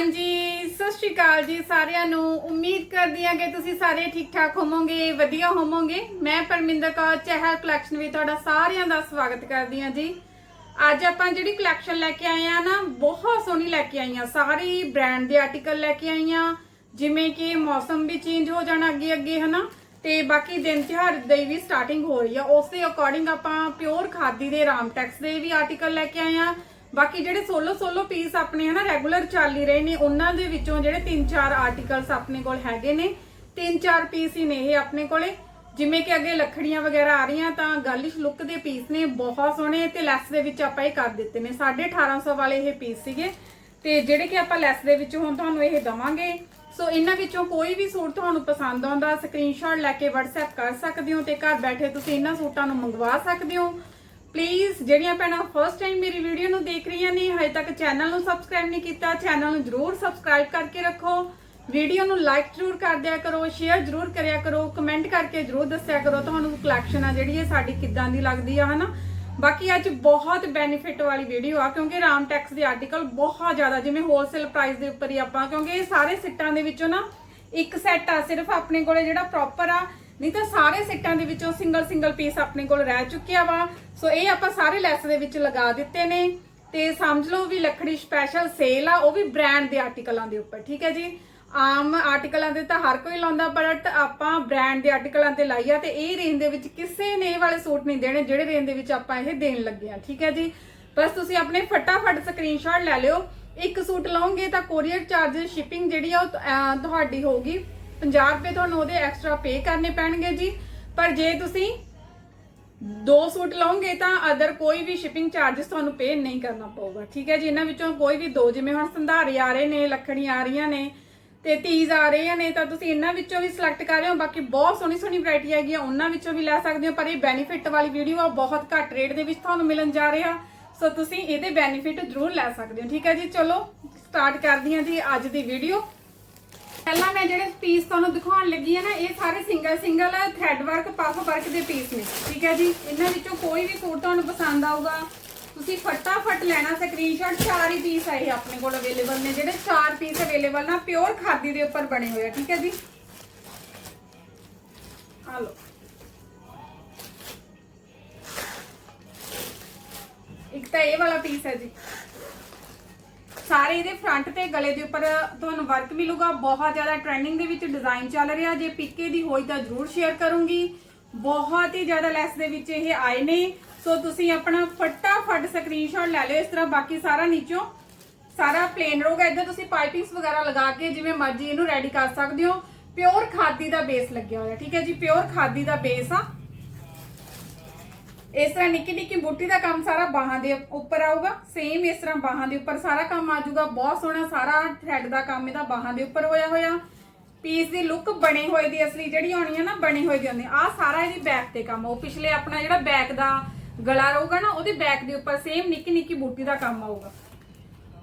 ਹਾਂਜੀ, ਸਤਿ ਸ਼੍ਰੀ ਅਕਾਲ ਜੀ ਸਾਰਿਆਂ ਨੂੰ। ਉਮੀਦ ਕਰਦੀ ਹਾਂ ਕਿ ਤੁਸੀਂ ਸਾਰੇ ਠੀਕ ਠਾਕ ਹੋਵੋਗੇ, ਵਧੀਆ ਹੋਵੋਗੇ। ਮੈਂ ਪਰਮਿੰਦਰ ਕੌਰ, ਚਹਿਲ ਕਲੈਕਸ਼ਨ ਵਿੱਚ ਤੁਹਾਡਾ ਸਾਰਿਆਂ ਦਾ ਸਵਾਗਤ ਕਰਦੀ ਹਾਂ ਜੀ। ਅੱਜ ਆਪਾਂ ਜਿਹੜੀ ਕਲੈਕਸ਼ਨ ਲੈ ਕੇ ਆਏ ਆ ਨਾ, ਬਹੁਤ ਸੋਹਣੀ ਲੈ ਕੇ ਆਈ ਆਈਆਂ ਸਾਰੀ ਬ੍ਰਾਂਡ ਦੇ ਆਰਟੀਕਲ ਲੈ ਕੇ ਆਈ ਆਈਆਂ ਜਿਵੇਂ ਕਿ ਮੌਸਮ ਵੀ ਚੇਂਜ ਹੋ ਜਾਣਾ ਅੱਗੇ ਅੱਗੇ ਹਨਾ? ਤੇ ਬਾਕੀ ਦਿਨ ਤਿਉਹਾਰ ਦੀ ਵੀ ਸਟਾਰਟਿੰਗ ਹੋ ਰਹੀ ਆ। ਉਸ ਦੇ ਅਕੋਰਡਿੰਗ ਆਪਾਂ ਪਿਓਰ ਖਾਦੀ ਦੇ ਰਾਮਟੈਕਸ ਦੇ ਵੀ ਆਰਟੀਕਲ ਲੈ ਕੇ ਆਏ ਆ ਬਾਕੀ ਜਿਹੜੇ ਸੋਲੋ ਸੋਲੋ ਪੀਸ ਆਪਣੇ ਹਨਾ ਰੈਗੂਲਰ ਚੱਲ ਹੀ ਰਹੇ ਨੇ, ਉਹਨਾਂ ਦੇ ਵਿੱਚੋਂ ਜਿਹੜੇ 3-4 ਆਰਟੀਕਲਸ ਆਪਣੇ ਕੋਲ ਹੈਗੇ ਨੇ 3-4 ਪੀਸ ਹੀ ਨੇ ਇਹ ਆਪਣੇ ਕੋਲੇ। ਜਿਵੇਂ ਕਿ ਅੱਗੇ ਲੱਖੜੀਆਂ ਵਗੈਰਾ ਆ ਰਹੀਆਂ ਤਾਂ ਗਰਲਿਸ਼ ਲੁੱਕ ਦੇ ਪੀਸ ਨੇ, ਬਹੁਤ ਸੋਹਣੇ ਤੇ ਲੈਸ ਦੇ ਵਿੱਚ ਆਪਾਂ ਇਹ ਕਰ ਦਿੱਤੇ ਨੇ। 1850 ਵਾਲੇ ਇਹ ਪੀਸ ਸੀਗੇ ਤੇ ਜਿਹੜੇ ਕਿ ਆਪਾਂ ਲੈਸ ਦੇ ਵਿੱਚ ਹੁਣ ਤੁਹਾਨੂੰ ਇਹ ਦਵਾਂਗੇ। ਸੋ ਇਹਨਾਂ ਵਿੱਚੋਂ ਕੋਈ ਵੀ ਸੂਟ ਤੁਹਾਨੂੰ ਪਸੰਦ ਆਉਂਦਾ ਸਕਰੀਨਸ਼ਾਟ ਲੈ ਕੇ WhatsApp ਕਰ ਸਕਦੇ ਹੋ ਤੇ ਘਰ ਬੈਠੇ ਤੁਸੀਂ ਇਹਨਾਂ ਸੂਟਾਂ ਨੂੰ ਮੰਗਵਾ ਸਕਦੇ ਹੋ। ਪਲੀਜ਼ ਜਿਹੜੀਆਂ ਭੈਣਾਂ ਫਸਟ ਟਾਈਮ ਮੇਰੀ ਵੀਡੀਓ ਨੂੰ ਦੇਖ ਰਹੀਆਂ ਨੇ, ਹਜੇ ਤੱਕ ਚੈਨਲ ਨੂੰ ਸਬਸਕ੍ਰਾਈਬ ਨਹੀਂ ਕੀਤਾ ਚੈਨਲ ਨੂੰ ਜਰੂਰ ਸਬਸਕ੍ਰਾਈਬ ਕਰਕੇ ਰੱਖੋ। ਵੀਡੀਓ ਨੂੰ ਲਾਈਕ ਜਰੂਰ ਕਰ ਦਿਆ ਕਰੋ ਸ਼ੇਅਰ ਜਰੂਰ ਕਰਿਆ ਕਰੋ ਕਮੈਂਟ ਕਰਕੇ ਜਰੂਰ ਦੱਸਿਆ ਕਰੋ ਤੁਹਾਨੂੰ ਕਲੈਕਸ਼ਨ ਆ ਜਿਹੜੀ ਇਹ ਸਾਡੀ ਕਿੱਦਾਂ ਦੀ ਲੱਗਦੀ ਆ, ਹਨਾ? ਬਾਕੀ ਅੱਜ ਬਹੁਤ ਬੈਨੀਫਿਟ ਵਾਲੀ ਵੀਡੀਓ ਆ, ਕਿਉਂਕਿ ਰਾਮ ਟੈਕਸ ਦੇ ਆਰਟੀਕਲ ਬਹੁਤ ਜ਼ਿਆਦਾ, ਜਿਵੇਂ ਹੋਲਸੇਲ ਪ੍ਰਾਈਸ ਦੇ ਉੱਪਰ ਹੀ ਆਪਾਂ, ਕਿਉਂਕਿ ਇਹ ਸਾਰੇ ਸਿੱਟਾਂ ਦੇ ਵਿੱਚੋਂ ਨਾ ਇੱਕ ਸੈੱਟ ਆ, ਸਿਰਫ ਆਪਣੇ ਕੋਲੇ ਜਿਹੜਾ ਪ੍ਰੋਪਰ ਆ ਨਹੀਂ ਤਾਂ ਸਾਰੇ ਸਿੱਟਾਂ ਦੇ ਵਿੱਚੋਂ ਸਿੰਗਲ ਸਿੰਗਲ ਪੀਸ ਆਪਣੇ ਕੋਲ ਰਹਿ ਚੁੱਕਿਆ ਵਾ। ਸੋ ਇਹ ਆਪਾਂ ਸਾਰੇ ਲੈਸ ਦੇ ਵਿੱਚ ਲਗਾ ਦਿੱਤੇ ਨੇ। ਤੇ ਸਮਝ ਲਓ ਵੀ ਲੱਖੜੀ ਸਪੈਸ਼ਲ ਸੇਲ ਆ, ਉਹ ਵੀ ਬ੍ਰਾਂਡ ਦੇ ਆਰਟੀਕਲਾਂ ਦੇ ਉੱਪਰ, ਠੀਕ ਹੈ ਜੀ? ਆਮ ਆਰਟੀਕਲਾਂ ਦੇ ਤਾਂ ਹਰ ਕੋਈ ਲਾਉਂਦਾ ਬਟ ਆਪਾਂ ਬ੍ਰਾਂਡ ਦੇ ਆਰਟੀਕਲਾਂ ਤੇ ਲਾਈ ਆ ਤੇ ਇਹ ਰੇਂਜ ਦੇ ਵਿੱਚ ਕਿਸੇ ਨੇ ਇਹ ਵਾਲੇ ਸੂਟ ਨਹੀਂ ਦੇਣੇ, ਜਿਹੜੇ ਰੇਂਜ ਦੇ ਵਿੱਚ ਆਪਾਂ ਇਹ ਦੇਣ ਲੱਗੇ ਆ, ਠੀਕ ਹੈ ਜੀ? ਬਸ ਤੁਸੀਂ ਆਪਣੇ ਫਟਾਫਟ ਸਕਰੀਨਸ਼ਾਟ ਲੈ ਲਿਓ। ਇੱਕ ਸੂਟ ਲਓਗੇ ਤਾਂ ਕੋਰੀਅਰ ਚਾਰजेस ਸ਼ਿਪਿੰਗ ਜਿਹੜੀ ਆ ਉਹ ਤ- ਅਹ, ਤੁਹਾਡੀ ਹੋਊਗੀ। 50 ਰੁਪਏ ਤੁਹਾਨੂੰ ਉਹਦੇ ਐਕਸਟਰਾ ਪੇ ਕਰਨੇ ਪੈਣਗੇ ਜੀ। ਪਰ ਜੇ ਤੁਸੀਂ ਦੋ ਸੂਟ ਲਓਗੇ ਤਾਂ ਅਦਰ ਕੋਈ ਵੀ ਸ਼ਿਪਿੰਗ ਚਾਰजेस ਤੁਹਾਨੂੰ ਪੇ ਨਹੀਂ ਕਰਨਾ ਪਊਗਾ। ਠੀਕ ਹੈ ਜੀ, ਇਹਨਾਂ ਵਿੱਚੋਂ ਕੋਈ ਵੀ ਦੋ, ਜਿਵੇਂ ਹੁਣ ਸੰਧਾਰੇ ਆ ਰਹੇ ਨੇ ਲੱਖੜੀਆਂ ਆ ਰਹੀਆਂ ਨੇ ਤੇ ਤੀਜ ਆ ਰਹੇ ਨੇ, ਤਾਂ ਤੁਸੀਂ ਇਹਨਾਂ ਵਿੱਚੋਂ ਵੀ ਸਿਲੈਕਟ ਕਰ ਰਹੇ ਹੋ। ਬਾਕੀ ਬਹੁਤ ਸੋਹਣੀ ਸੋਹਣੀ ਵੈਰਾਈਟੀ ਹੈਗੀ ਆ, ਉਹਨਾਂ ਵਿੱਚੋਂ ਵੀ ਲੈ ਸਕਦੇ ਹੋ। ਪਰ ਇਹ ਬੈਨੀਫਿਟ ਵਾਲੀ ਵੀਡੀਓ ਆ ਬਹੁਤ ਘੱਟ ਰੇਟ ਦੇ ਵਿੱਚ ਤੁਹਾਨੂੰ ਮਿਲਣ ਜਾ ਰਿਹਾ। ਸੋ ਤੁਸੀਂ ਇਹਦੇ ਬੈਨੀਫਿਟ ਜ਼ਰੂਰ ਲੈ ਸਕਦੇ ਹੋ। ਠੀਕ ਹੈ ਜੀ, ਚਲੋ ਸਟਾਰਟ ਕਰਦੀ ਹਾਂ ਜੀ ਅੱਜ ਦੀ ਵੀਡੀਓ ਪਹਿਲਾਂ ਮੈਂ ਜਿਹੜੇ ਪੀਸ ਤੁਹਾਨੂੰ ਦਿਖਾਉਣ ਲੱਗੀ ਆ ਨਾ, ਇਹ ਸਾਰੇ single single thread work puff work ਦੇ ਪੀਸ ਨੇ। ਠੀਕ ਹੈ ਜੀ? ਇਹਨਾਂ ਵਿੱਚੋਂ ਕੋਈ ਵੀ ਸੂਟ ਤੁਹਾਨੂੰ ਪਸੰਦ ਆਊਗਾ। ਤੁਸੀਂ ਫਟਾਫਟ ਲੈਣਾ ਸਕਰੀਨਸ਼ਾਟ ਚਾਰ ਹੀ ਪੀਸ ਆਏ ਆਪਣੇ ਕੋਲ ਅਵੇਲੇਬਲ ਨੇ, ਜਿਹੜੇ ਚਾਰ ਪੀਸ ਅਵੇਲੇਬਲ ਨਾ ਪਿਓਰ ਖਾਦੀ ਦੇ ਉੱਪਰ ਬਣੇ ਹੋਏ ਆ, ਠੀਕ ਹੈ ਜੀ? ਆ ਲਓ। ਇੱਕ ਤਾਂ ਇਹ ਵਾਲਾ ਪੀਸ ਹੈ ਜੀ। ਸਾਰੇ ਇਹਦੇ ਫਰੰਟ ਤੇ ਗਲੇ ਦੇ ਉੱਪਰ ਤੁਹਾਨੂੰ ਵਰਕ ਮਿਲੂਗਾ। ਬਹੁਤ ਜ਼ਿਆਦਾ ਟ੍ਰੈਂਡਿੰਗ ਦੇ ਵਿੱਚ ਡਿਜ਼ਾਈਨ ਚੱਲ ਰਿਹਾ। ਜੇ ਪਿੱਕੇ ਦੀ ਹੋਈ ਤਾਂ ਜਰੂਰ ਸ਼ੇਅਰ ਕਰੂੰਗੀ। ਬਹੁਤ ਹੀ ਜ਼ਿਆਦਾ ਲੈਸ ਦੇ ਵਿੱਚ ਇਹ ਆਏ ਨੇ। ਸੋ ਤੁਸੀਂ ਆਪਣਾ ਫਟਾਫਟ ਸਕਰੀਨਸ਼ਾਟ ਲੈ ਲਿਓ। ਇਸ ਤਰ੍ਹਾਂ ਬਾਕੀ ਸਾਰਾ ਨੀਚੋਂ ਸਾਰਾ ਪਲੇਨ ਰਹੂਗਾ। ਇੱਧਰ ਤੁਸੀਂ ਪਾਈਪਿੰਗਸ ਵਗੈਰਾ ਲਗਾ ਕੇ ਜਿਵੇਂ ਮਰਜ਼ੀ ਇਹਨੂੰ ਰੈਡੀ ਕਰ ਸਕਦੇ ਹੋ। ਪਿਓਰ ਖਾਦੀ ਦਾ ਬੇਸ ਲੱਗਿਆ ਹੋਇਆ। ਠੀਕ ਹੈ ਜੀ ਪਿਓਰ ਖਾਦੀ ਦਾ ਬੇਸ ਆ। ਇਸ ਤਰ੍ਹਾਂ ਨਿੱਕੀ ਨਿੱਕੀ ਬੂਟੀ ਦਾ ਕੰਮ ਸਾਰਾ ਬਾਹਾਂ ਦੇ ਉੱਪਰ ਆਊਗਾ ਸੇਮ ਇਸ ਤਰ੍ਹਾਂ ਬਾਹਾਂ ਦੇ ਉੱਪਰ ਸਾਰਾ ਕੰਮ ਆ ਜਾਊਗਾ, ਬਹੁਤ ਸੋਹਣਾ ਸਾਰਾ ਥ੍ਰੈਡ ਦਾ ਕੰਮ ਇਹਦਾ ਬਾਹਾਂ ਦੇ ਉੱਪਰ ਹੋਇਆ ਹੋਇਆ। ਪੀਸ ਦੀ ਲੁੱਕ ਬਣੇ ਹੋਏ ਦੀ ਅਸਲੀ, ਜਿਹੜੀ ਆਉਣੀ ਹੈ ਨਾ, ਬਣੇ ਹੋਏ ਦੀ ਆਉਂਦੀ। ਆ ਸਾਰਾ ਇਹਦੀ ਬੈਕ ਤੇ ਕੰਮ, ਉਹ ਪਿਛਲੇ ਆਪਣਾ ਜਿਹੜਾ ਬੈਕ ਦਾ ਗਲਾ ਰਹੂਗਾ ਨਾ, ਉਹਦੇ ਬੈਕ ਦੇ ਉੱਪਰ ਸੇਮ ਨਿੱਕੀ ਨਿੱਕੀ ਬੂਟੀ ਦਾ ਕੰਮ ਆਊਗਾ।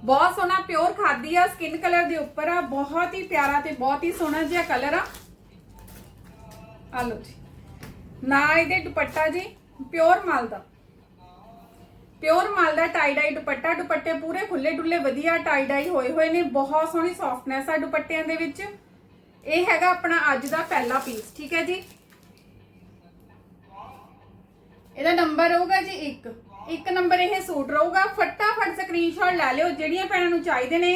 ਬਹੁਤ ਸੋਹਣਾ ਪਿਓਰ ਖਾਦੀ ਆ ਸਕਿਨ ਕਲਰ ਦੇ ਉੱਪਰ ਆ, ਬਹੁਤ ਹੀ ਪਿਆਰਾ ਤੇ ਬਹੁਤ ਹੀ ਸੋਹਣਾ ਜਿਹਾ ਕਲਰ ਆ। ਆ ਲਓ ਜੀ। ਨਾਲ ਇਹਦੇ ਦੁਪੱਟਾ ਜੀ ਪਿਓਰ ਮਾਲ ਦਾ ਪਿਓਰ ਮਾਲ ਟਾਈ ਡਾਈ ਦੁਪੱਟਾ, ਦੁਪੱਟੇ ਪੂਰੇ ਖੁੱਲੇ ਡੁੱਲੇ ਵਧੀਆ ਟਾਈ ਡਾਈ ਹੋਏ ਹੋਏ ਨੇ, ਬਹੁਤ ਸੋਹਣੀ ਸੌਫਟਨੈਸ ਆ ਦੁਪੱਟਿਆਂ ਦੇ ਵਿੱਚ। ਇਹ ਹੈਗਾ ਆਪਣਾ ਅੱਜ ਦਾ ਪਹਿਲਾ ਪੀਸ ਠੀਕ ਹੈ ਜੀ? ਇਹਦਾ ਨੰਬਰ ਰਹੂਗਾ ਜੀ 1 ਇੱਕ ਨੰਬਰ ਇਹ ਸੂਟ ਰਹੂਗਾ। ਫਟਾਫਟ ਸਕਰੀਨਸ਼ਾਟ ਲੈ ਲਿਓ, ਜਿਹੜੀਆਂ ਭੈਣਾਂ ਨੂੰ ਚਾਹੀਦੇ ਨੇ।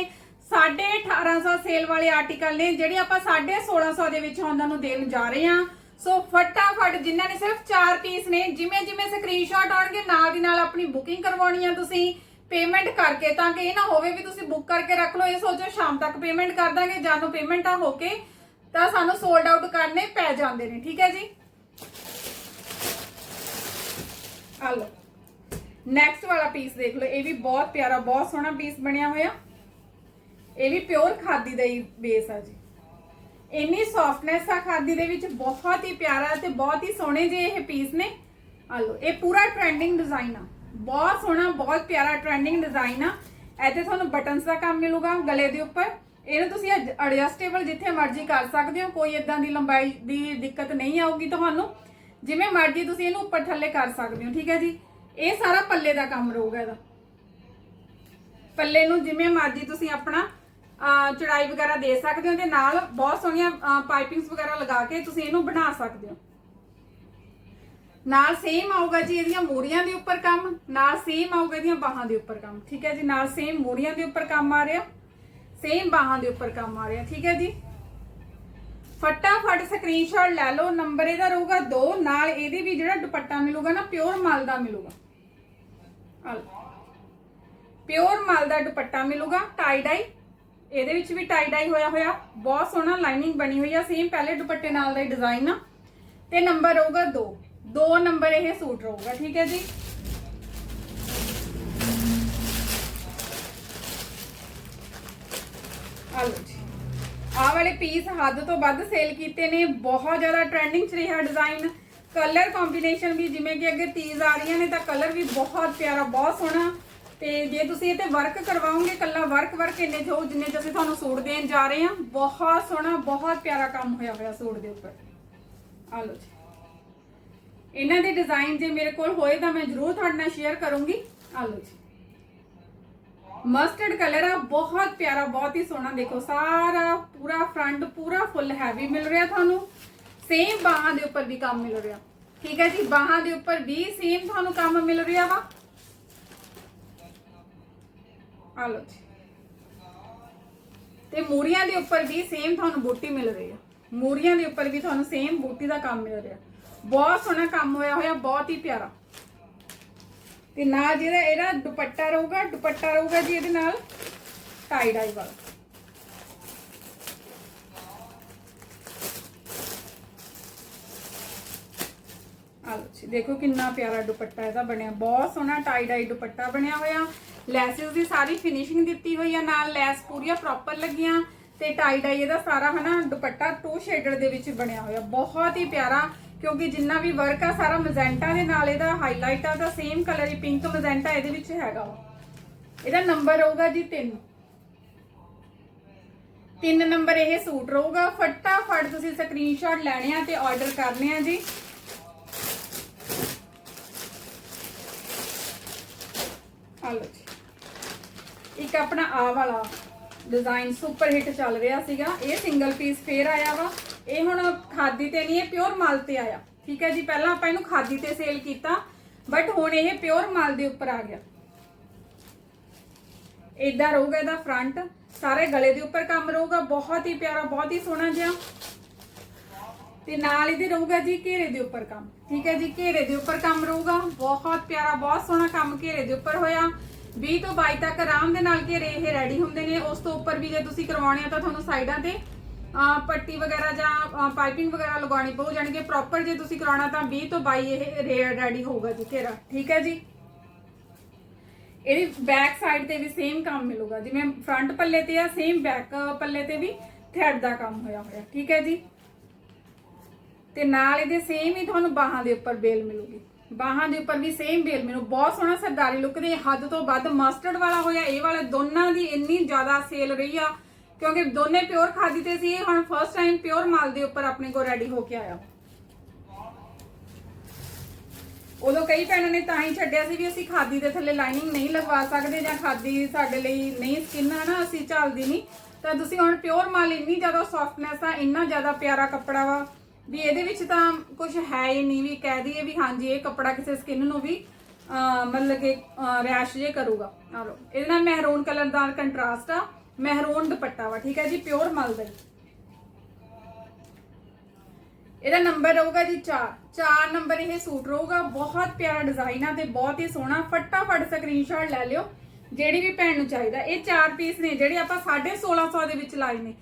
1850 ਸੇਲ ਵਾਲੇ ਆਰਟੀਕਲ ਨੇ, ਜਿਹੜੇ ਆਪਾਂ 1650 ਦੇ ਵਿੱਚ ਉਹਨਾਂ ਨੂੰ ਦੇਣ ਜਾ ਰਹੇ ਹਾਂ। ਸੋ ਫਟਾਫਟ ਸਿਰਫ 4 ਪੀਸ ਨੇ। ਜਿਵੇਂ ਜਿਵੇਂ ਸਕਰੀਨਸ਼ਾਟ ਆਉਣਗੇ, ਨਾਲ ਦੀ ਨਾਲ ਆਪਣੀ ਬੁਕਿੰਗ ਕਰਵਾਉਣੀ ਆ ਤੁਸੀਂ। ਪੇਮੈਂਟ ਕਰਕੇ, ਤਾਂ ਕਿ ਇਹ ਨਾ ਹੋਵੇ ਵੀ ਤੁਸੀਂ ਬੁੱਕ ਕਰਕੇ ਰੱਖ ਲਓ। ਇਹ ਸੋਚੋ, ਸ਼ਾਮ ਤੱਕ ਪੇਮੈਂਟ ਕਰ ਦਾਂਗੇ, ਜਾਂ ਨੂੰ ਪੇਮੈਂਟ ਆ ਹੋ ਕੇ, ਤਾਂ ਸਾਨੂੰ ਸੋਲਡ ਆਊਟ ਕਰਨੇ ਪੈ ਜਾਂਦੇ ਨੇ। ਠੀਕ ਹੈ ਜੀ? ਆ ਲਓ। ਨੈਕਸਟ ਵਾਲਾ ਪੀਸ ਦੇਖ ਲਓ। ਇਹ ਵੀ ਬਹੁਤ ਪਿਆਰਾ, ਬਹੁਤ ਸੋਹਣਾ ਪੀਸ ਬਣਿਆ ਹੋਇਆ। ਇਹ ਵੀ ਪਿਓਰ ਖਾਦੀ ਦਾ ਹੀ ਬੇਸ ਆ ਜੀ। ਇੰਨੀ ਸੌਫਟਨੈਸ ਆ ਖਾਦੀ ਦੇ ਵਿੱਚ, ਬਹੁਤ ਹੀ ਪਿਆਰਾ ਤੇ ਬਹੁਤ ਹੀ ਸੋਹਣੇ ਜਿਹੇ ਇਹ ਪੀਸ ਨੇ। ਆ ਲਓ, ਇਹ ਪੂਰਾ ਟ੍ਰੈਂਡਿੰਗ ਡਿਜ਼ਾਈਨ ਆ। ਬਹੁਤ ਸੋਹਣਾ, ਬਹੁਤ ਪਿਆਰਾ ਟ੍ਰੈਂਡਿੰਗ ਡਿਜ਼ਾਈਨ ਆ। ਇੱਥੇ ਤੁਹਾਨੂੰ ਬਟਨਸ ਦਾ ਕੰਮ ਮਿਲੂਗਾ ਗਲੇ ਦੇ ਉੱਪਰ। ਇਹਨੂੰ ਤੁਸੀਂ ਐਡਜਸਟੇਬਲ ਜਿੱਥੇ ਮਰਜ਼ੀ ਕਰ ਸਕਦੇ ਹੋ, ਕੋਈ ਇਦਾਂ ਦੀ ਲੰਬਾਈ ਦੀ ਦਿੱਕਤ ਨਹੀਂ ਆਊਗੀ ਤੁਹਾਨੂੰ। ਜਿਵੇਂ ਮਰਜ਼ੀ ਤੁਸੀਂ ਇਹਨੂੰ ਉੱਪਰ ਥੱਲੇ ਕਰ ਸਕਦੇ ਹੋ, ਠੀਕ ਹੈ ਜੀ? ਇਹ ਸਾਰਾ ਪੱਲੇ ਦਾ ਕੰਮ ਰਹੂਗਾ ਇਹਦਾ। ਪੱਲੇ ਨੂੰ ਜਿਵੇਂ ਮਰਜ਼ੀ ਤੁਸੀਂ ਆਪਣਾ ਚੜਾਈ ਵਗੈਰਾ ਦੇ ਸਕਦੇ ਹੋ ਤੇ ਨਾਲ ਬਹੁਤ ਸੋਹਣੀਆਂ ਪਾਈਪਿੰਗਸ ਵਗੈਰਾ ਲਗਾ ਕੇ ਤੁਸੀਂ ਇਹਨੂੰ ਬਣਾ ਸਕਦੇ ਹੋ। ਨਾਲ ਸੇਮ ਆਊਗਾ ਜੀ ਇਹਦੀਆਂ ਮੋਰੀਆਂ ਦੇ ਉੱਪਰ ਕੰਮ, ਨਾਲ ਸੇਮ ਆਊਗਾ ਇਹਦੀਆਂ ਬਾਹਾਂ ਦੇ ਉੱਪਰ ਕੰਮ, ਠੀਕ ਹੈ ਜੀ? ਨਾਲ ਸੇਮ ਮੋਰੀਆਂ ਦੇ ਉੱਪਰ ਕੰਮ ਆ ਰਿਹਾ ਸੇਮ ਬਾਹਾਂ ਦੇ ਉੱਪਰ ਕੰਮ ਆ ਰਿਹਾ, ਠੀਕ ਹੈ ਜੀ? ਫਟਾਫਟ ਸਕਰੀਨਸ਼ਾਟ ਲੈ ਲਓ ਨੰਬਰ ਇਹਦਾ ਰਹੂਗਾ 2 ਨਾਲ ਇਹਦੇ ਵੀ ਜਿਹੜਾ ਦੁਪੱਟਾ ਮਿਲੂਗਾ ਨਾ ਪਿਓਰ ਮਾਲ ਦਾ ਮਿਲੂਗਾ। ਪਿਓਰ ਮਾਲ ਦਾ ਦੁਪੱਟਾ ਮਿਲੂਗਾ ਟਾਈ ਡਾਈ ਇਹਦੇ ਵਿੱਚ ਵੀ ਟਾਈ ਡਾਈ ਹੋਇਆ ਹੋਇਆ, ਬਹੁਤ ਸੋਹਣਾ ਲਾਈਨਿੰਗ ਬਣੀ ਹੋਈ ਆ ਸੇਮ ਪਹਿਲੇ ਦੁਪੱਟੇ ਨਾਲ ਦਾ ਹੀ ਡਿਜ਼ਾਈਨ ਆ। ਤੇ ਨੰਬਰ ਰਹੂਗਾ 2 ਦੋ ਨੰਬਰ ਇਹ ਸੂਟ ਰਹੂਗਾ, ਠੀਕ ਹੈ ਜੀ? ਆ ਜੀ। ਆਹ ਵਾਲੇ ਪੀਸ ਹੱਦ ਤੋਂ ਵੱਧ ਸੇਲ ਕੀਤੇ ਨੇ, ਬਹੁਤ ਜ਼ਿਆਦਾ ਟ੍ਰੈਂਡਿੰਗ 'ਚ ਰਿਹਾ ਡਿਜ਼ਾਈਨ ਕਲਰ ਕੰਬੀਨੇਸ਼ਨ ਵੀ ਜਿਵੇਂ ਕਿ ਅੱਗੇ ਤੀਜ਼ ਆ ਰਹੀਆਂ ਨੇ, ਤਾਂ ਕਲਰ ਵੀ ਬਹੁਤ ਪਿਆਰਾ, ਬਹੁਤ ਸੋਹਣਾ। ਤੇ ਜੇ ਤੁਸੀਂ ਇਹ ਤੇ ਵਰਕ ਕਰਵਾਓਗੇ ਕੱਲਾ ਵਰਕ ਵਰਕ ਇੰਨੇ ਜੋ, ਜਿੰਨੇ ਚ ਅਸੀਂ ਤੁਹਾਨੂੰ ਸੂਟ ਦੇਣ ਜਾ ਰਹੇ ਹਾਂ, ਬਹੁਤ ਸੋਹਣਾ, ਬਹੁਤ ਪਿਆਰਾ ਕੰਮ ਹੋਇਆ ਹੋਇਆ ਸੂਟ ਦੇ ਉੱਪਰ। ਆ ਲਓ ਜੀ। ਇਹਨਾਂ ਦੇ ਡਿਜ਼ਾਈਨ ਜੇ ਮੇਰੇ ਕੋਲ ਹੋਏ ਤਾਂ ਮੈਂ ਜ਼ਰੂਰ ਤੁਹਾਡੇ ਨਾਲ ਸ਼ੇਅਰ ਕਰੂੰਗੀ। ਆ ਲਓ ਜੀ। ਮਸਟਰਡ ਕਲਰ ਆ, ਬਹੁਤ ਪਿਆਰਾ, ਬਹੁਤ ਹੀ ਸੋਹਣਾ, ਦੇਖੋ ਸਾਰਾ ਪੂਰਾ ਫਰੰਟ ਪੂਰਾ ਫੁੱਲ ਹੈਵੀ ਮਿਲ ਰਿਹਾ ਤੁਹਾਨੂੰ। ਸੇਮ ਬਾਹਾਂ ਦੇ ਉੱਪਰ ਵੀ ਕੰਮ ਮਿਲ ਰਿਹਾ। ਠੀਕ ਹੈ ਜੀ, ਬਾਹਾਂ ਦੇ ਉੱਪਰ ਵੀ ਸੇਮ ਤੁਹਾਨੂੰ ਕੰਮ ਮਿਲ ਰਿਹਾ ਵਾ। ਆ ਲਓ ਜੀ। ਤੇ ਮੂਰੀਆਂ ਦੇ ਉੱਪਰ ਵੀ ਸੇਮ ਤੁਹਾਨੂੰ ਬੂਟੀ ਮਿਲ ਰਹੀ ਆ। ਮੂਰੀਆਂ ਦੇ ਉੱਪਰ ਵੀ ਤੁਹਾਨੂੰ ਸੇਮ ਬੂਟੀ ਦਾ ਕੰਮ ਮਿਲ ਰਿਹਾ। ਬਹੁਤ ਸੋਹਣਾ ਕੰਮ ਹੋਇਆ ਹੋਇਆ, ਬਹੁਤ ਹੀ ਪਿਆਰਾ। ਤੇ ਨਾਲ ਜਿਹੜਾ ਇਹਦਾ ਦੁਪੱਟਾ ਰਹੂਗਾ ਦੁਪੱਟਾ ਰਹੂਗਾ ਜੀ ਇਹਦੇ ਨਾਲ ਟਾਈ ਡਾਈ ਵਾਲਾ। ਆ ਜੀ, ਦੇਖੋ ਕਿੰਨਾ ਪਿਆਰਾ ਦੁਪੱਟਾ ਇਹਦਾ ਬਣਿਆ। ਬਹੁਤ ਸੋਹਣਾ ਟਾਈ ਡਾਈ ਦੁਪੱਟਾ ਬਣਿਆ ਹੋਇਆ। ਲੈਸਿਸ ਦੀ ਸਾਰੀ ਫਿਨਿਸ਼ਿੰਗ ਦਿੱਤੀ ਹੋਈ ਆ, ਨਾਲ ਲੈਸ ਪੂਰੀਆਂ ਪ੍ਰੋਪਰ ਲੱਗੀਆਂ ਤੇ ਟਾਈ ਡਾਈ ਇਹਦਾ ਸਾਰਾ ਹਨਾ, ਦੁਪੱਟਾ ਟੂ ਸ਼ੇਡਡ ਦੇ ਵਿੱਚ ਬਣਿਆ ਹੋਇਆ। ਬਹੁਤ ਹੀ ਪਿਆਰਾ, ਕਿਉਂਕਿ ਜਿੰਨਾ ਵੀ ਵਰਕ ਆ, ਸਾਰਾ ਮਜੈਂਟਾ ਦੇ ਨਾਲ ਇਹਦਾ ਹਾਈਲਾਈਟ ਆ, ਤਾਂ ਸੇਮ ਕਲਰ ਹੀ ਪਿੰਕ ਮਜੈਂਟਾ ਇਹਦੇ ਵਿੱਚ ਹੈਗਾ ਇਹਦਾ ਨੰਬਰ ਹੋਊਗਾ ਜੀ 3 ਤਿੰਨ ਨੰਬਰ ਇਹ ਸੂਟ ਰਹੂਗਾ। ਫਟਾਫਟ ਤੁਸੀਂ ਸਕਰੀਨਸ਼ਾਟ ਲੈਣੇ ਆ ਤੇ ਆਰਡਰ ਕਰਨੇ ਆ ਜੀ। ਆ ਲਓ ਜੀ। ਇੱਕ ਆਪਣਾ ਆ ਵਾਲਾ ਡਿਜ਼ਾਈਨ ਸੁਪਰ ਹਿੱਟ ਚੱਲ ਰਿਹਾ ਸੀਗਾ। ਇਹ ਸਿੰਗਲ ਪੀਸ ਫੇਰ ਆਇਆ ਵਾ। ਇਹ ਹੁਣ ਖਾਦੀ ਤੇ ਨਹੀਂ, ਇਹ ਪਿਓਰ ਮਾਲ ਤੇ ਆਇਆ। ਠੀਕ ਹੈ ਜੀ, ਪਹਿਲਾਂ ਆਪਾਂ ਇਹਨੂੰ ਖਾਦੀ ਤੇ ਸੇਲ ਕੀਤਾ ਬਟ ਹੁਣ ਇਹ ਪਿਓਰ ਮਾਲ ਦੇ ਉੱਪਰ ਆ ਗਿਆ। ਇਦਾਂ ਰਹੂਗਾ ਇਹਦਾ ਫਰੰਟ ਸਾਰੇ ਗਲੇ ਦੇ ਉੱਪਰ ਕੰਮ ਰਹੂਗਾ। ਬਹੁਤ ਹੀ ਪਿਆਰਾ, ਬਹੁਤ ਹੀ ਸੋਹਣਾ ਜਿਹਾ। ਤੇ ਨਾਲ ਇਹਦੇ ਰਹੂਗਾ ਜੀ ਘੇਰੇ ਦੇ ਉੱਪਰ ਕੰਮ। ਠੀਕ ਹੈ ਜੀ, ਘੇਰੇ ਦੇ ਉੱਪਰ ਕੰਮ ਰਹੂਗਾ। ਬਹੁਤ ਪਿਆਰਾ, ਬਹੁਤ ਸੋਹਣਾ ਕੰਮ ਘੇਰੇ ਦੇ ਉੱਪਰ ਹੋਇਆ। 20 ਤੋਂ 22 ਤੱਕ ਆਰਾਮ ਦੇ ਨਾਲ ਘੇਰੇ ਇਹ ਰੈਡੀ ਹੁੰਦੇ ਨੇ। ਉਸ ਤੋਂ ਉੱਪਰ ਵੀ ਜੇ ਤੁਸੀਂ ਕਰਵਾਉਣੇ ਆ ਤਾਂ ਤੁਹਾਨੂੰ ਸਾਈਡਾਂ ਤੇ ਪੱਟੀ ਵਗੈਰਾ ਜਾਂ ਪਾਈਪਿੰਗ ਵਗੈਰਾ ਲਗਾਉਣੀ ਪਊ, ਜਾਣੀ ਪ੍ਰੋਪਰ ਜੇ ਤੁਸੀਂ ਕਰਾਉਣਾ ਤਾਂ 20 ਤੋਂ 22 ਇਹ ਰੈਡੀ ਹੋਊਗਾ ਜੀ ਘੇਰਾ। ਠੀਕ ਹੈ ਜੀ? ਇਹਦੀ ਬੈਕ ਸਾਈਡ ਤੇ ਵੀ ਸੇਮ ਕੰਮ ਮਿਲੂਗਾ ਜਿਵੇਂ ਫਰੰਟ ਪੱਲੇ ਤੇ ਆ ਸੇਮ ਬੈਕ ਪੱਲੇ ਤੇ ਵੀ ਥ੍ਰੈਡ ਦਾ ਕੰਮ ਹੋਇਆ ਹੋਇਆ। ਠੀਕ ਹੈ ਜੀ? ਤੇ ਨਾਲ ਇਹਦੇ ਸੇਮ ਹੀ ਤੁਹਾਨੂੰ ਬਾਹਾਂ ਦੇ ਉੱਪਰ ਬੇਲ ਮਿਲੂਗੀ। ਬਾਹਾਂ ਦੇ ਉੱਪਰ ਵੀ ਸੇਮ ਬੇਲ ਮਿਲੂ ਬਹੁਤ ਸੋਹਣਾ ਸਰਦਾਰੀ ਲੁੱਕ ਦੇ ਹੱਦ ਤੋਂ ਵੱਧ ਮਸਟਰਡ ਵਾਲਾ ਹੋਇਆ। ਇਹ ਵਾਲਾ ਦੋਨਾਂ ਦੀ ਇੰਨੀ ਜ਼ਿਆਦਾ ਸੇਲ ਰਹੀ ਆ, ਕਿਉਂਕਿ ਦੋਨੇ ਪਿਓਰ ਖਾਦੀ ਤੇ ਸੀ। ਹੁਣ ਫਰਸਟ ਟਾਈਮ ਪਿਓਰ ਮਾਲ ਦੇ ਉੱਪਰ ਆਪਣੇ ਕੋਲ ਰੈਡੀ ਹੋ ਕੇ ਆਇਆ। ਉਦੋਂ ਕਈ ਭੈਣਾਂ ਨੇ ਤਾਂ ਹੀ ਛੱਡਿਆ ਸੀ ਵੀ ਅਸੀਂ ਖਾਦੀ ਦੇ ਥੱਲੇ ਲਾਈਨਿੰਗ ਨਹੀਂ ਲਗਵਾ ਸਕਦੇ ਜਾਂ ਖਾਦੀ ਸਾਡੇ ਲਈ ਨਹੀਂ ਸਕਿਨ ਹੈ ਨਾ, ਅਸੀਂ ਝੱਲਦੀ ਨਹੀਂ। ਤਾਂ ਤੁਸੀਂ ਹੁਣ ਪਿਓਰ ਮਾਲ ਇੰਨੀ ਜ਼ਿਆਦਾ ਸੌਫਟਨੈਸ ਆ, ਇੰਨਾ ਜ਼ਿਆਦਾ ਪਿਆਰਾ ਕੱਪੜਾ ਵਾ। ਵੀ ਇਹਦੇ ਵਿੱਚ ਤਾਂ ਕੁਝ ਹੈ ਹੀ ਨਹੀਂ ਵੀ ਕਹਿ ਦਈਏ ਵੀ ਹਾਂਜੀ, ਇਹ ਕੱਪੜਾ ਕਿਸੇ ਸਕਿਨ ਨੂੰ ਵੀ ਮਤਲਬ ਕਿ ਰੈਸ਼ ਜੇ ਕਰੂਗਾ। ਆ ਲਓ ਇਹਦੇ ਨਾਲ ਮਹਿਰੂਨ ਕਲਰ ਦਾ ਕੰਟਰਾਸਟ ਆ, ਮਹਿਰੂਨ ਦੁਪੱਟਾ ਵਾ, ਠੀਕ ਹੈ ਜੀ ਪਿਓਰ ਮਲ ਇਹਦਾ ਨੰਬਰ ਰਹੂਗਾ ਜੀ 4 4 ਨੰਬਰ ਇਹ ਸੂਟ ਰਹੂਗਾ, ਬਹੁਤ ਪਿਆਰਾ ਡਿਜ਼ਾਈਨ ਆ ਤੇ ਬਹੁਤ ਹੀ ਸੋਹਣਾ। ਫਟਾਫਟ ਸਕਰੀਨਸ਼ਾਟ ਲੈ ਲਿਓ, ਜਿਹੜੀ ਵੀ ਭੈਣ ਨੂੰ ਚਾਹੀਦਾ। ਇਹ ਚਾਰ ਪੀਸ ਨੇ, ਜਿਹੜੇ ਆਪਾਂ 1650 ਦੇ ਵਿੱਚ ਲਾਏ ਨੇ।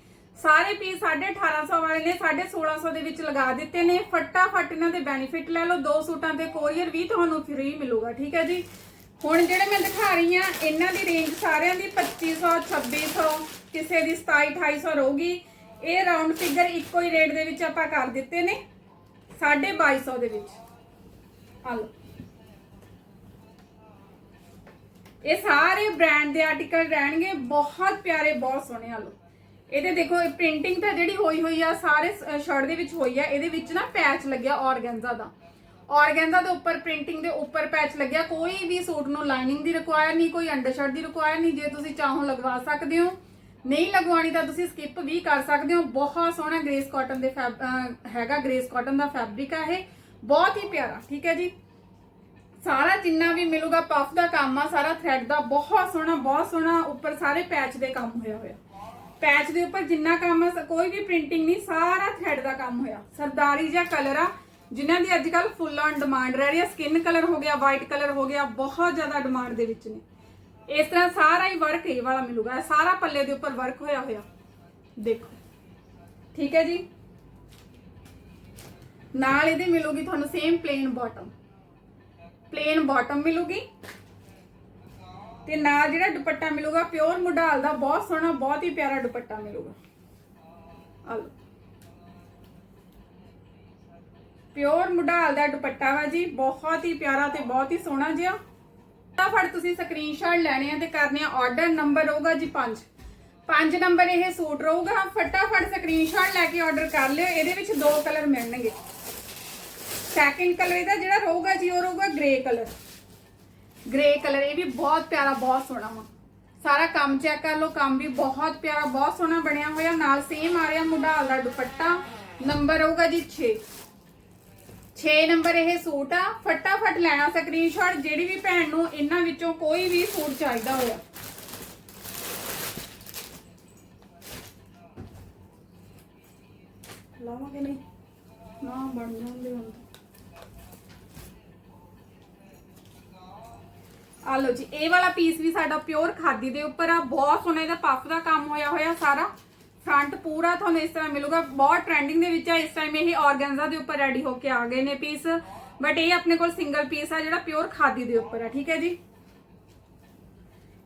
ਸਾਰੇ ਪੀਸ 1850 ਵਾਲੇ ਨੇ 1650 ਦੇ ਵਿੱਚ ਲਗਾ ਦਿੱਤੇ ਨੇ। ਫਟਾਫਟ ਇਹਨਾਂ ਦੇ ਬੈਨੀਫਿਟ ਲੈ ਲਓ। ਦੋ ਸੂਟਾਂ ਤੇ ਕੋਰੀਅਰ ਵੀ ਤੁਹਾਨੂੰ ਫ੍ਰੀ ਮਿਲੂਗਾ, ਠੀਕ ਹੈ ਜੀ? ਹੁਣ ਜਿਹੜੇ ਮੈਂ ਦਿਖਾ ਰਹੀ ਆ ਇਹਨਾਂ ਦੀ ਰੇਂਜ ਸਾਰਿਆਂ ਦੀ 2500 2600 ਕਿਸੇ ਦੀ 27 2800 ਰਹੂਗੀ। ਇਹ ਰਾਉਂਡ ਫਿਗਰ ਇੱਕੋ ਹੀ ਰੇਟ ਦੇ ਵਿੱਚ ਆਪਾਂ ਕਰ ਦਿੱਤੇ ਨੇ 2250 ਦੇ ਵਿੱਚ। ਆ ਲਓ। ਇਹ ਸਾਰੇ ਬ੍ਰਾਂਡ ਦੇ ਆਰਟੀਕਲ ਰਹਿਣਗੇ। ਬਹੁਤ ਪਿਆਰੇ, ਬਹੁਤ ਸੋਹਣੇ ਆ ਲਓ। ਇਹਦੇ ਦੇਖੋ ਪ੍ਰਿੰਟਿੰਗ ਤਾਂ ਜਿਹੜੀ ਹੋਈ ਹੋਈ ਆ, ਸਾਰੇ ਸ਼ਰਟ ਦੇ ਵਿੱਚ ਹੋਈ ਆ, ਇਹਦੇ ਵਿੱਚ ਨਾ ਪੈਚ ਲੱਗਿਆ ਔਰਗੈਂਜ਼ਾ ਦਾ। ਔਰਗੈਂਜ਼ਾ ਦੇ ਉੱਪਰ ਪ੍ਰਿੰਟਿੰਗ ਦੇ ਉੱਪਰ ਪੈਚ ਲੱਗਿਆ। ਕੋਈ ਵੀ ਸੂਟ ਨੂੰ ਲਾਈਨਿੰਗ ਦੀ ਰਿਕੁਆਇਰ ਨਹੀਂ, ਕੋਈ ਅੰਡਰਸ਼ਰਟ ਦੀ ਰਿਕੁਆਇਰ ਨਹੀਂ, ਜੇ ਤੁਸੀਂ ਚਾਹੋ ਲਗਵਾ ਸਕਦੇ ਹੋ। ਨਹੀਂ ਲਗਵਾਉਣੀ ਤਾਂ ਤੁਸੀਂ ਸਕਿਪ ਵੀ ਕਰ ਸਕਦੇ ਹੋ। ਬਹੁਤ ਸੋਹਣਾ ਗ੍ਰੇਸ ਕਾਟਨ ਦੇ ਫੈਬ- ਹੈਗਾ ਗ੍ਰੇਸ ਕਾਟਨ ਦਾ ਫੈਬਰਿਕ ਆ ਇਹ। ਬਹੁਤ ਹੀ ਪਿਆਰਾ, ਠੀਕ ਹੈ ਜੀ? ਸਾਰਾ ਜਿੰਨਾ ਵੀ ਮਿਲੂਗਾ ਪਫ ਦਾ ਕੰਮ ਆ, ਸਾਰਾ ਥ੍ਰੈਡ ਦਾ, ਬਹੁਤ ਸੋਹਣਾ ਬਹੁਤ ਸੋਹਣਾ, ਉੱਪਰ ਸਾਰੇ ਪੈਚ ਦੇ ਕੰਮ ਹੋਇਆ ਹੋਇਆ। ਪੈਚ ਦੇ ਉੱਪਰ ਜਿੰਨਾ ਕੰਮ ਆ ਕੋਈ ਵੀ ਪ੍ਰਿੰਟਿੰਗ ਨਹੀਂ, ਸਾਰਾ ਥ੍ਰੈਡ ਦਾ ਕੰਮ ਹੋਇਆ। ਸਰਦਾਰੀ ਜਿਹਾ ਕਲਰ ਆ, ਜਿਨ੍ਹਾਂ ਦੀ ਅੱਜ ਕੱਲ ਫੁੱਲ ਔਨ ਡਿਮਾਂਡ ਰਹਿ ਰਹੀ ਆ। ਸਕਿਨ ਕਲਰ ਹੋ ਗਿਆ ਵਾਈਟ ਕਲਰ ਹੋ ਗਿਆ, ਬਹੁਤ ਜ਼ਿਆਦਾ ਡਿਮਾਂਡ ਦੇ ਵਿੱਚ ਨੇ। ਇਸ ਤਰ੍ਹਾਂ ਸਾਰਾ ਹੀ ਵਰਕ ਇਹ ਵਾਲਾ ਮਿਲੂਗਾ। ਇਹ ਸਾਰਾ ਪੱਲੇ ਦੇ ਉੱਪਰ ਵਰਕ ਹੋਇਆ ਹੋਇਆ। ਦੇਖੋ। ਠੀਕ ਹੈ ਜੀ? ਨਾਲ ਇਹਦੇ ਮਿਲੂਗੀ ਤੁਹਾਨੂੰ same plain bottom plain bottom ਮਿਲੂਗੀ। ਤੇ ਨਾਲ ਜਿਹੜਾ ਦੁਪੱਟਾ ਮਿਲੂਗਾ ਪਿਓਰ ਮੁਢਾਲ ਦਾ, ਬਹੁਤ ਸੋਹਣਾ, ਬਹੁਤ ਹੀ ਪਿਆਰਾ ਦੁਪੱਟਾ ਮਿਲੂਗਾ। ਆ ਲਓ ਪਿਓਰ ਮੁਡਾਲ ਦਾ ਦੁਪੱਟਾ ਵਾ ਜੀ, ਬਹੁਤ ਹੀ ਪਿਆਰਾ ਤੇ ਬਹੁਤ ਹੀ ਸੋਹਣਾ ਜਿਹਾ। ਫਟਾਫਟ ਤੁਸੀਂ ਸਕਰੀਨਸ਼ਾਟ ਲੈਣੇ ਆ ਤੇ ਕਰਨੇ ਆ ਆਰਡਰ ਨੰਬਰ ਹੋਊਗਾ ਜੀ 5 5 ਨੰਬਰ ਇਹ ਸੂਟ ਰਹੂਗਾ, ਫਟਾਫਟ ਸਕਰੀਨਸ਼ਾਟ ਲੈ ਕੇ ਆਰਡਰ ਕਰ ਲਿਓ, ਇਹਦੇ ਵਿੱਚ ਦੋ ਕਲਰ ਮਿਲਣਗੇ। ਸੈਕਿੰਡ ਕਲਰ ਇਹਦਾ ਜਿਹੜਾ ਰਹੂਗਾ ਜੀ, ਉਹ ਰਹੂਗਾ ਗ੍ਰੇ ਕਲਰ ਗ੍ਰੇ ਕਲਰ ਇਹ ਵੀ ਬਹੁਤ ਪਿਆਰਾ ਬਹੁਤ ਸੋਹਣਾ ਵਾ। ਸਾਰਾ ਕੰਮ ਚੈੱਕ ਕਰ ਲਓ ਕੰਮ ਵੀ ਬਹੁਤ ਪਿਆਰਾ ਬਹੁਤ ਸੋਹਣਾ ਬਣਿਆ ਹੋਇਆ। ਨਾਲ ਸੇਮ ਆ ਰਿਹਾ ਮੁੰਡਾਲ ਦਾ ਦੁਪੱਟਾ। ਨੰਬਰ ਹੋਊਗਾ ਜੀ 6 6 ਨੰਬਰ ਇਹ ਸੂਟ ਆ। ਫਟਾਫਟ ਲੈਣਾ ਸਕਰੀਨਸ਼ਾਟ ਜਿਹੜੀ ਵੀ ਭੈਣ ਨੂੰ ਇਹਨਾਂ ਵਿੱਚੋਂ ਕੋਈ ਵੀ ਸੂਟ ਚਾਹੀਦਾ ਹੋਇਆ ਲਾਵਾਂਗੇ ਨਹੀਂ? ਨਾ ਬਣ ਜਾਂਦੇ ਹੁਣ ਆ ਲਓ ਜੀ, ਇਹ ਵਾਲਾ ਪੀਸ ਵੀ ਸਾਡਾ ਪਿਓਰ ਖਾਦੀ ਦੇ ਉੱਪਰ ਆ। ਬਹੁਤ ਸੋਹਣਾ ਇਹਦਾ ਪਫ ਦਾ ਕੰਮ ਹੋਇਆ ਹੋਇਆ ਸਾਰਾ। ਫਰੰਟ ਪੂਰਾ ਤੁਹਾਨੂੰ ਇਸ ਤਰ੍ਹਾਂ ਮਿਲੂਗਾ। ਬਹੁਤ ਟ੍ਰੈਂਡਿੰਗ ਦੇ ਵਿੱਚ ਆ, ਇਸ ਟਾਈਮ ਇਹ ਆਰਗੈਂਜ਼ਾ ਦੇ ਉੱਪਰ ਰੈਡੀ ਹੋ ਕੇ ਆ ਗਏ ਨੇ ਪੀਸ ਬਟ ਇਹ ਆਪਣੇ ਕੋਲ ਸਿੰਗਲ ਪੀਸ ਆ, ਜਿਹੜਾ ਪਿਓਰ ਖਾਦੀ ਦੇ ਉੱਪਰ ਆ, ਠੀਕ ਹੈ ਜੀ?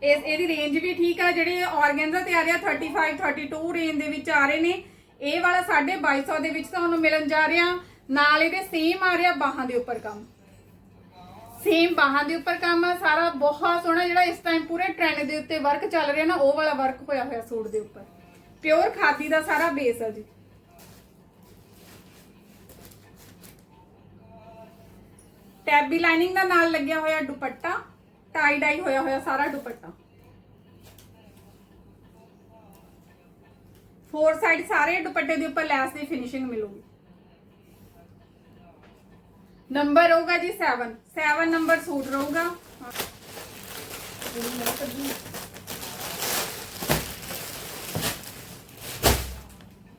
ਇਸ ਇਹਦੀ ਰੇਂਜ ਵੀ ਠੀਕ ਆ, ਜਿਹੜੇ ਆਰਗੈਂਜ਼ਾ ਤੇ ਆ ਰਿਹਾ 35 32 ਰੇਂਜ ਦੇ ਵਿੱਚ ਆ ਰਹੇ ਨੇ। ਇਹ ਵਾਲਾ 2250 ਦੇ ਵਿੱਚ ਤੁਹਾਨੂੰ ਮਿਲਣ ਜਾ ਰਿਹਾ। ਨਾਲ ਇਹਦੇ ਸੇਮ ਆ ਰਿਹਾ ਬਾਹਾਂ ਦੇ ਉੱਪਰ ਕੰਮ। ਸੇਮ ਬਾਹਾਂ ਦੇ ਉੱਪਰ ਕੰਮ ਆ, ਸਾਰਾ ਬਹੁਤ ਸੋਹਣਾ ਜਿਹੜਾ ਇਸ ਟਾਈਮ ਪੂਰੇ ਟ੍ਰੈਂਡ ਦੇ ਉੱਤੇ ਵਰਕ ਚੱਲ ਰਿਹਾ ਨਾ, ਉਹ ਵਾਲਾ ਵਰਕ ਹੋਇਆ ਹੋਇਆ ਸੂਟ ਦੇ ਉੱਪਰ। ਪਿਓਰ ਖਾਦੀ ਦਾ ਸਾਰਾ ਬੇਸ ਆ ਜੀ। ਟੈਬੀ ਲਾਈਨਿੰਗ ਦਾ ਨਾਲ ਲੱਗਿਆ ਹੋਇਆ ਦੁਪੱਟਾ ਟਾਈ ਡਾਈ ਹੋਇਆ ਹੋਇਆ ਸਾਰਾ ਦੁਪੱਟਾ। ਫੋਰ ਸਾਈਡ ਸਾਰੇ ਦੁਪੱਟੇ ਦੇ ਉੱਪਰ ਲੈਸ ਦੀ ਫਿਨਿਸ਼ਿੰਗ ਮਿਲੂਗੀ। ਨੰਬਰ ਹੋਊਗਾ ਜੀ 7 7 ਨੰਬਰ ਸੂਟ ਰਹੂਗਾ।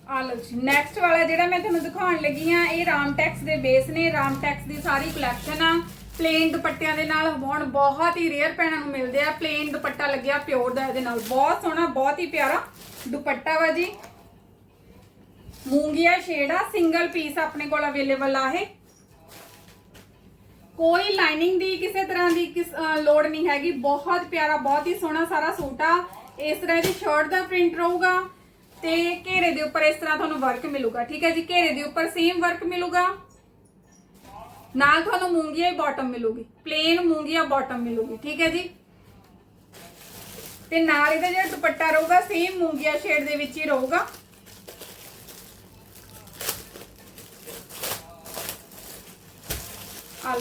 ਆ ਲਓ ਜੀ ਨੈਕਸਟ ਵਾਲਾ ਜਿਹੜਾ ਮੈਂ ਤੁਹਾਨੂੰ ਦਿਖਾਉਣ ਲੱਗੀ ਆ ਇਹ ਰਾਮਟੈਕਸ ਦੇ ਬੇਸ ਨੇ। ਰਾਮਟੈਕਸ ਦੀ ਸਾਰੀ ਕਲੈਕਸ਼ਨ ਆ। ਪਲੇਨ ਦੁਪੱਟਿਆਂ ਦੇ ਨਾਲ ਹੁਣ ਬਹੁਤ ਹੀ ਰੇਅਰ ਪੈਣਾ ਨੂੰ ਮਿਲਦੇ ਆ। ਪਲੇਨ ਦੁਪੱਟਾ ਲੱਗਿਆ ਪਿਓਰ ਦਾ ਇਹਦੇ ਨਾਲ। ਬਹੁਤ ਸੋਹਣਾ, ਬਹੁਤ ਹੀ ਪਿਆਰਾ ਦੁਪੱਟਾ ਵਾ ਜੀ। ਮੂੰਗੀਆ ਸ਼ੇਡ ਆ ਸਿੰਗਲ ਪੀਸ ਆਪਣੇ ਕੋਲ ਅਵੇਲੇਬਲ ਆ ਇਹ। ਕੋਈ ਲਾਈਨਿੰਗ ਦੀ ਕਿਸੇ ਤਰ੍ਹਾਂ ਦੀ ਕਿਸ ਲੋੜ ਨਹੀਂ ਹੈਗੀ। ਬਹੁਤ ਪਿਆਰਾ, ਬਹੁਤ ਹੀ ਸੋਹਣਾ ਸਾਰਾ ਸੂਟ ਆ। ਇਸ ਤਰ੍ਹਾਂ ਦੀ ਸ਼ਰਟ ਦਾ ਪ੍ਰਿੰਟ ਰਹੂਗਾ ਤੇ ਘੇਰੇ ਦੇ ਉੱਪਰ ਇਸ ਤਰ੍ਹਾਂ ਤੁਹਾਨੂੰ ਵਰਕ ਮਿਲੂਗਾ, ਠੀਕ ਹੈ ਜੀ? ਘੇਰੇ ਦੇ ਉੱਪਰ ਸੇਮ ਵਰਕ ਮਿਲੂਗਾ। ਨਾਲ ਤੁਹਾਨੂੰ ਮੂੰਗੀਆ ਹੀ ਬਾਟਮ ਮਿਲੂਗੀ ਪਲੇਨ ਮੂੰਗੀਆ ਬਾਟਮ ਮਿਲੂਗੀ, ਠੀਕ ਹੈ ਜੀ? ਤੇ ਨਾਲ ਇਹਦਾ ਜਿਹੜਾ ਦੁਪੱਟਾ ਰਹੂਗਾ ਸੇਮ ਮੂੰਗੀਆ ਸ਼ੇਡ ਦੇ ਵਿੱਚ ਹੀ ਰਹੂਗਾ। ਆ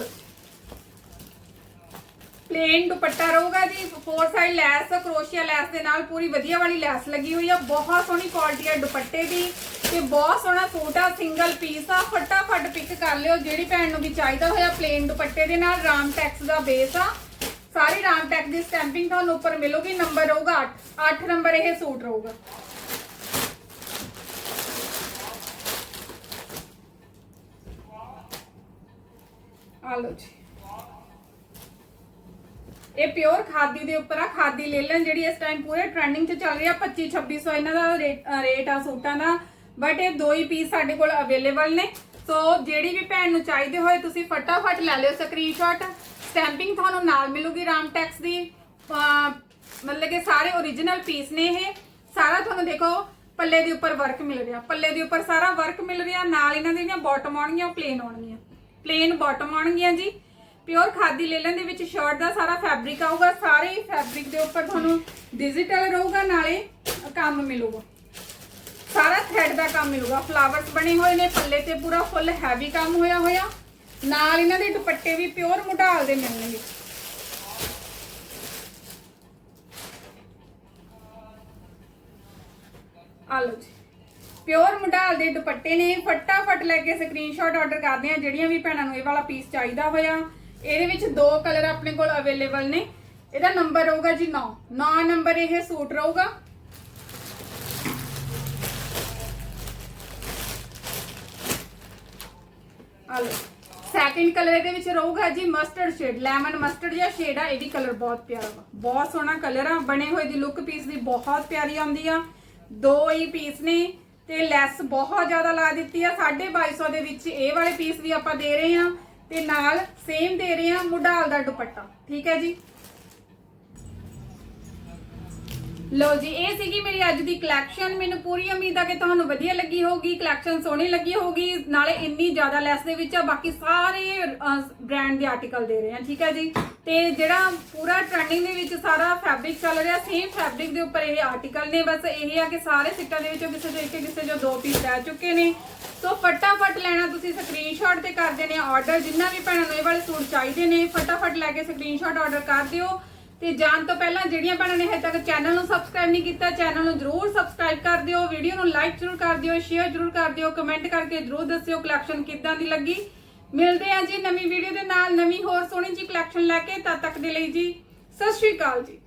ਪਲੇਨ ਦੁਪੱਟਾ ਰਹੂਗਾ ਜੀ ਫੋਰ ਸਾਈਡ ਲੈਸ, ਕਰੋਸ਼ੀਆ ਲੈਸ ਦੇ ਨਾਲ ਪੂਰੀ ਵਧੀਆ ਵਾਲੀ ਲੈਸ ਲੱਗੀ ਹੋਈ ਆ, ਬਹੁਤ ਸੋਹਣੀ ਕੁਆਲਿਟੀ ਆ ਦੁਪੱਟੇ ਦੀ ਤੇ ਬਹੁਤ ਸੋਹਣਾ ਸੂਟ ਆ ਸਿੰਗਲ ਪੀਸ ਆ, ਫਟਾਫਟ ਪਿਕ ਕਰ ਲਿਓ, ਜਿਹੜੀ ਭੈਣ ਨੂੰ ਵੀ ਚਾਹੀਦਾ ਹੋਇਆ ਪਲੇਨ ਦੁਪੱਟੇ ਦੇ ਨਾਲ, ਰਾਮ ਟੈਕਸ ਦਾ ਬੇਸ ਆ। ਸਾਰੀ ਰਾਮ ਟੈਕਸ ਦੀ ਸਟੈਂਪਿੰਗ ਤੁਹਾਨੂੰ ਉੱਪਰ ਮਿਲੂਗੀ ਨੰਬਰ ਰਹੂਗਾ 8 8 ਨੰਬਰ ਇਹ ਸੂਟ ਰਹੂਗਾ। ਆ ਲਓ ਜੀ। ਇਹ ਪਿਓਰ ਖਾਦੀ ਦੇ ਉੱਪਰ ਆ, ਖਾਦੀ ਲੈ ਲੈਣ ਜਿਹੜੀ ਇਸ ਟਾਈਮ ਪੂਰੇ ਟ੍ਰੈਂਡਿੰਗ 'ਚ ਚੱਲ ਰਹੀ ਆ 25 2600 ਇਹਨਾਂ ਦਾ ਰੇਟ ਰੇਟ ਆ ਸੂਟਾਂ ਦਾ। ਬਟ ਇਹ ਦੋ ਹੀ ਪੀਸ ਸਾਡੇ ਕੋਲ ਅਵੇਲੇਬਲ ਨੇ। ਸੋ ਜਿਹੜੀ ਵੀ ਭੈਣ ਨੂੰ ਚਾਹੀਦੇ ਹੋਏ ਤੁਸੀਂ ਫਟਾਫਟ ਲੈ ਲਿਓ ਸਕਰੀਨਸ਼ਾਟ ਸਟੈਂਪਿੰਗ ਤੁਹਾਨੂੰ ਨਾਲ ਮਿਲੂਗੀ ਰਾਮਟੈਕਸ ਦੀ। ਮਤਲਬ ਕਿ ਸਾਰੇ origignal ਪੀਸ ਨੇ ਇਹ। ਸਾਰਾ ਤੁਹਾਨੂੰ ਦੇਖੋ, ਪੱਲੇ ਦੇ ਉੱਪਰ ਵਰਕ ਮਿਲ ਰਿਹਾ। ਪੱਲੇ ਦੇ ਉੱਪਰ ਸਾਰਾ ਵਰਕ ਮਿਲ ਰਿਹਾ। ਨਾਲ ਇਹਨਾਂ ਦੀਆਂ ਬਾਟਮ ਆਉਣਗੀਆਂ ਪਲੇਨ ਆਉਣਗੀਆਂ। ਪਲੇਨ ਬਾਟਮ ਆਉਣਗੀਆਂ ਜੀ। ਪਿਓਰ ਖਾਦੀ ਲੇਲਨ ਦੇ ਵਿੱਚ ਸ਼ਰਟ ਦਾ ਸਾਰਾ ਫੈਬਰਿਕ ਆਊਗਾ, ਸਾਰੇ ਹੀ ਫੈਬਰਿਕ ਦੇ ਉੱਪਰ ਤੁਹਾਨੂੰ ਡਿਜੀਟਲ ਰਹੂਗਾ, ਨਾਲੇ ਕੰਮ ਮਿਲੂਗਾ। ਸਾਰਾ ਥ੍ਰੈਡ ਦਾ ਕੰਮ ਮਿਲੂਗਾ। ਫਲਾਵਰਸ ਬਣੇ ਹੋਏ ਨੇ, ਪੱਲੇ ਤੇ ਪੂਰਾ ਫੁੱਲ ਹੈਵੀ ਕੰਮ ਹੋਇਆ ਹੋਇਆ। ਨਾਲ ਇਹਨਾਂ ਦੇ ਦੁਪੱਟੇ ਵੀ ਪਿਓਰ ਮੁਢਾਲ ਦੇ ਮਿਲਣਗੇ। ਆ ਜੀ। ਪਿਓਰ ਮੁੰਡਾਲ ਦੇ ਦੁਪੱਟੇ ਨੇ। ਫਟਾਫਟ ਲੈ ਕੇ ਸਕਰੀਨਸ਼ਾਟ ਆਰਡਰ ਕਰਦੇ ਆ ਜਿਹੜੀਆਂ ਵੀ ਭੈਣਾਂ ਨੂੰ ਇਹ ਵਾਲਾ ਪੀਸ ਚਾਹੀਦਾ ਹੋਇਆ ਇਹਦੇ ਵਿੱਚ ਦੋ ਕਲਰ ਆਪਣੇ ਕੋਲ ਅਵੇਲੇਬਲ ਨੇ। ਇਹਦਾ ਨੰਬਰ ਹੋਊਗਾ ਜੀ 9 9 ਨੰਬਰ ਇਹ ਸੂਟ ਰਹੂਗਾ। ਆ ਸੈਕਿੰਡ ਕਲਰ ਇਹਦੇ ਵਿੱਚ ਰਹੂਗਾ ਜੀ ਮਸਟਰਡ ਸ਼ੇਡ ਲੈਮਨ ਮਸਟਰਡ ਜਿਹਾ ਸ਼ੇਡ ਆ, ਇਹਦੀ ਕਲਰ ਬਹੁਤ ਪਿਆਰਾ ਵਾ। ਬਹੁਤ ਸੋਹਣਾ ਕਲਰ ਆ, ਬਣੇ ਹੋਏ ਦੀ ਲੁੱਕ ਪੀਸ ਦੀ ਬਹੁਤ ਪਿਆਰੀ ਆਉਂਦੀ ਆ। ਦੋ ਹੀ ਪੀਸ ਨੇ ਤੇ ਲੈਸ ਬਹੁਤ ਜ਼ਿਆਦਾ ਲਾ ਦਿੱਤੀ ਆ। 2250 ਦੇ ਵਿੱਚ ਇਹ ਵਾਲੇ ਪੀਸ ਵੀ ਆਪਾਂ ਦੇ ਰਹੇ ਆ। ਤੇ ਨਾਲ ਸੇਮ ਦੇ ਰਹੇ ਆ ਮੁਢਾਲ ਦਾ ਦੁਪੱਟਾ ਠੀਕ ਹੈ ਜੀ? ਲਓ ਜੀ, ਇਹ ਸੀਗੀ ਮੇਰੀ ਅੱਜ ਦੀ ਕਲੈਕਸ਼ਨ ਮੈਨੂੰ ਪੂਰੀ ਉਮੀਦ ਆ ਕਿ ਤੁਹਾਨੂੰ ਵਧੀਆ ਲੱਗੀ ਹੋਊਗੀ ਕਲੈਕਸ਼ਨ ਸੋਹਣੀ ਲੱਗੀ ਹੋਊਗੀ, ਨਾਲੇ ਇੰਨੀ ਜ਼ਿਆਦਾ ਲੈਸ ਦੇ ਵਿੱਚ ਆ, ਬਾਕੀ ਸਾਰੇ ਬ੍ਰਾਂਡ ਦੇ ਆਰਟੀਕਲ ਦੇ ਰਹੇ ਆ, ਠੀਕ ਹੈ ਜੀ? ਤੇ ਜਿਹੜਾ ਪੂਰਾ ਟ੍ਰੈਂਡਿੰਗ ਦੇ ਵਿੱਚ ਸਾਰਾ ਫੈਬਰਿਕ ਚੱਲ ਰਿਹਾ ਸੇਮ ਫੈਬਰਿਕ ਦੇ ਉੱਪਰ ਇਹ ਆਰਟੀਕਲ ਨੇ। ਬਸ ਇਹ ਆ ਕਿ ਸਾਰੇ ਸਿੱਟਾਂ ਦੇ ਵਿੱਚੋਂ ਕਿਸੇ ਤੋਂ ਇੱਕ, ਕਿਸੇ ਜੋ ਦੋ ਪੀਸ ਰਹਿ ਚੁੱਕੇ ਨੇ। ਸੋ ਫਟਾਫਟ ਲੈਣਾ, ਤੁਸੀਂ ਸਕਰੀਨਸ਼ਾਟ ਤੇ ਕਰ ਦੇਣੇ ਆਰਡਰ ਜਿੰਨਾ ਵੀ ਭੈਣਾਂ ਨੂੰ ਇਹ ਵਾਲੇ ਸੂਟ ਚਾਹੀਦੇ ਨੇ, ਫਟਾਫਟ ਲੈ ਕੇ ਸਕਰੀਨਸ਼ਾਟ ਆਰਡਰ ਕਰ ਦਿਓ। ਤੇ ਜਾਣ ਤੋਂ ਪਹਿਲਾਂ ਜਿਹੜੀਆਂ ਭੈਣਾਂ ਨੇ ਹਜੇ ਤੱਕ ਚੈਨਲ ਨੂੰ ਸਬਸਕ੍ਰਾਈਬ ਨਹੀਂ ਕੀਤਾ ਚੈਨਲ ਨੂੰ ਜਰੂਰ ਸਬਸਕ੍ਰਾਈਬ ਕਰ ਦਿਓ ਵੀਡੀਓ ਨੂੰ ਲਾਈਕ ਜਰੂਰ ਕਰ ਦਿਓ ਸ਼ੇਅਰ ਜਰੂਰ ਕਰ ਦਿਓ ਕਮੈਂਟ ਕਰਕੇ ਜਰੂਰ ਦੱਸਿਓ ਕਲੈਕਸ਼ਨ ਕਿੱਦਾਂ ਦੀ ਲੱਗੀ। ਮਿਲਦੇ ਆ ਜੀ ਨਵੀਂ ਵੀਡੀਓ ਦੇ ਨਾਲ, ਨਵੀਂ ਹੋਰ ਸੋਹਣੀ ਜੀ ਕਲੈਕਸ਼ਨ ਲੈ ਕੇ ਤਦ ਤੱਕ ਦੇ ਲਈ ਜੀ, ਸਤਿ ਸ਼੍ਰੀ ਅਕਾਲ ਜੀ।